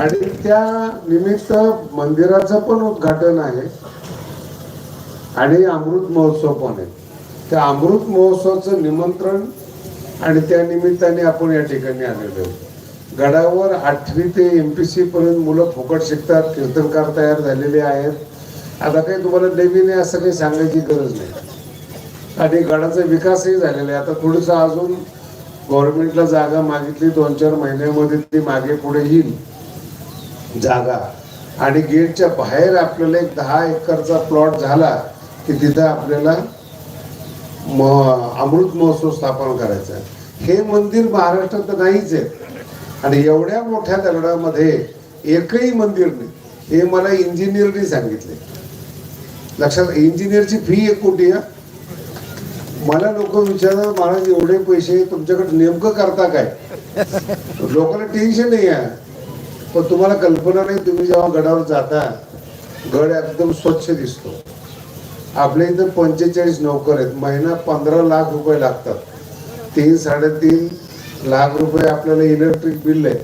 आणि त्या निमित्त मंदिराचं पण उद्घाटन आहे. आणि अमृत महोत्सव पण आहे. त्या अमृत महोत्सवाचं निमंत्रण आणि त्या निमित्ताने आपण या ठिकाणी आलेलो आहोत गडावर आठवी ते एम पी सी पर्यंत मुलं फुकट शिकतात कीर्तनकार तयार झालेले आहेत. आता काही तुम्हाला नवीन असं काही सांगायची गरज नाही. आणि गडाचा विकासही झालेला आहे. आता थोडंसं अजून गव्हर्नमेंटला जागा मागितली दोन चार महिन्यामध्ये ती मागे पुढे येईल. जागा. आणि गेटच्या बाहेर आपल्याला एक दहा एकरचा प्लॉट झाला की तिथं आपल्याला म अमृत महोत्सव स्थापन करायचा आहे. हे मंदिर महाराष्ट्रात तर नाहीच आहे. आणि एवढ्या मोठ्या दगडामध्ये एकही मंदिर नाही. हे मला इंजिनियरने सांगितले. लक्षात इंजिनियरची फी एक कोटी आहे. मला लोक विचारतात महाराज एवढे पैसे तुमच्याकडे नेमकं करता काय? लोकांना टेन्शन नाही आहे. पण तुम्हाला कल्पना नाही तुम्ही जेव्हा गडावर जाता गड एकदम स्वच्छ दिसतो. आपल्या इथं पंचेचाळीस नोकर आहेत. महिना पंधरा लाख रुपये लागतात. तीन साडेतीन लाख रुपये आपल्याला इलेक्ट्रिक बिल आहे.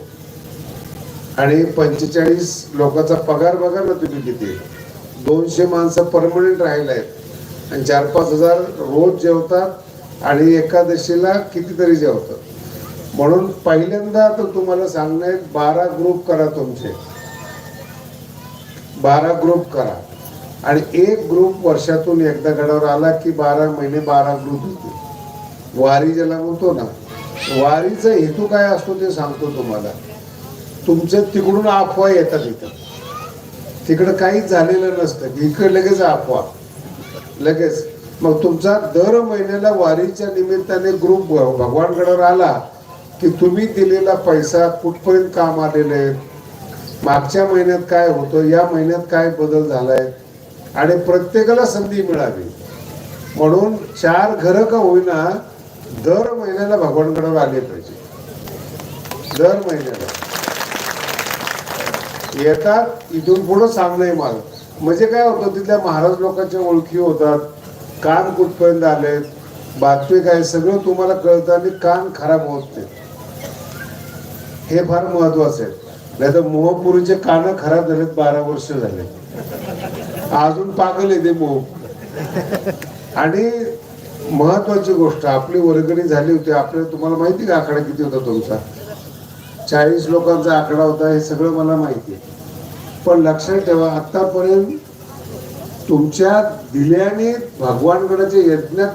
आणि पंचेचाळीस लोकांचा पगार बघा ना तुम्ही किती. दोनशे माणसं परमनंट राहिले आहेत. आणि चार पाच हजार रोज जेवतात आणि एकादशीला कितीतरी जेवतात. म्हणून पहिल्यांदा तर तुम्हाला सांगणं बारा ग्रुप करा तुमचे. बारा ग्रुप करा. आणि एक ग्रुप वर्षातून एकदा गडावर आला की बारा महिने बारा ग्रुप येते वारी ज्याला म्हणतो ना वारीचा हेतू काय असतो ते सांगतो तुम्हाला. तुमचे तिकडून अफवा येतात इथं. तिकडं काहीच झालेलं नसतं. की इकडे लगेच अफवा. लगेच. मग तुमचा दर महिन्याला वारीच्या निमित्ताने ग्रुप भगवानगडावर आला की तुम्ही दिलेला पैसा कुठपर्यंत काम आलेले आहेत मागच्या महिन्यात काय होतं? या महिन्यात काय बदल झालाय? आणि प्रत्येकाला संधी मिळावी. म्हणून चार घरं का होईना दर महिन्याला भगवानकडे आले पाहिजे. दर महिन्याला. येतात इथून पुढं सांगणं मला म्हणजे काय होतं? तिथल्या महाराज लोकांच्या ओळखी होतात. कान कुठपर्यंत आले बातमी काय? सगळं तुम्हाला कळतं आणि कान खराब होत नाही. हे फार महत्वाचं आहे. नाही तर मोहपुरीचे कानं खराब झालेत बारा वर्ष झाले. अजून पागल येते मोह. आणि महत्वाची गोष्ट आपली वर्गणी झाली होती आपल्याला तुम्हाला माहिती का आकडा किती होता तुमचा? चाळीस लोकांचा आकडा होता हे सगळं मला माहिती आहे. पण लक्षात ठेवा आतापर्यंत तुमच्या दिल्याने भगवानगडाच्या यज्ञात